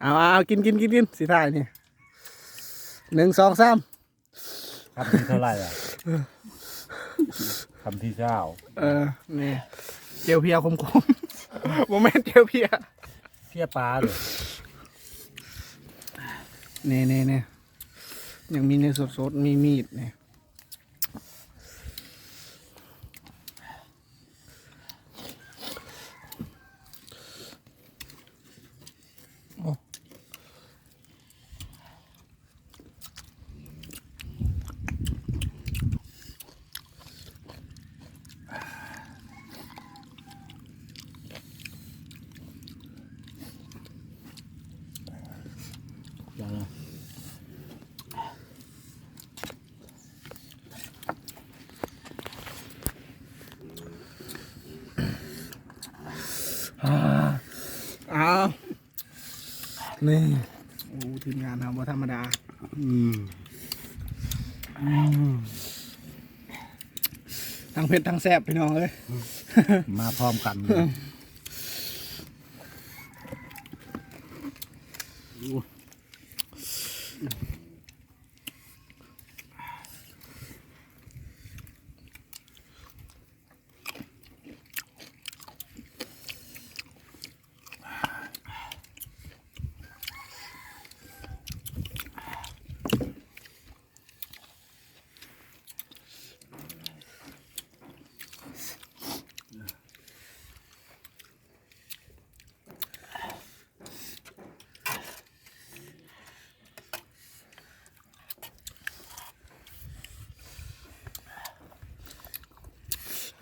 เอาเอากินกินกินกินสิถ่ายนี่หนึ่งสองสามคำที่เท่าไหร่อะคำที่เจ้าเออนี่เจียวเพียคมคมๆโมเมนต์เจียวเพียเพี้ยปลาเลยนี่นี่นี่ยังมีเนื้อสดสดๆมีมีดนี่โอย่างนั้นอ้าวนี่โอ้ทีมงานเราบ่ธรรมดา อืมทั้งเผ็ดทั้งแซ่บพี่น้องเอ้ยมาพร้อมกัน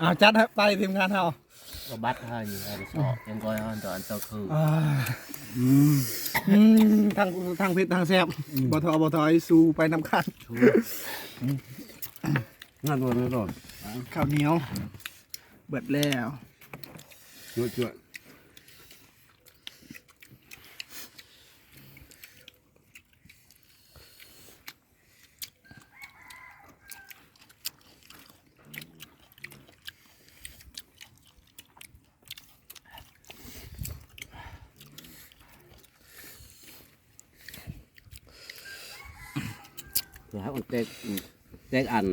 อ้าวจัดให้ไปทีมงานเราก็บัตรให้อยู่ไอ้สอบยังก้อยอันต่ออันต่อคืออ่าอืมอืมทั้งทั้งเผ็ดทั้งแซ่บบ่ทอบทอยสู้ไปน้ำคันนั่นตัวนี้ก่อนข้าวเหนียว เบิดแล้ว จุดจุ ดแล้วมันเต็กเต็กอัน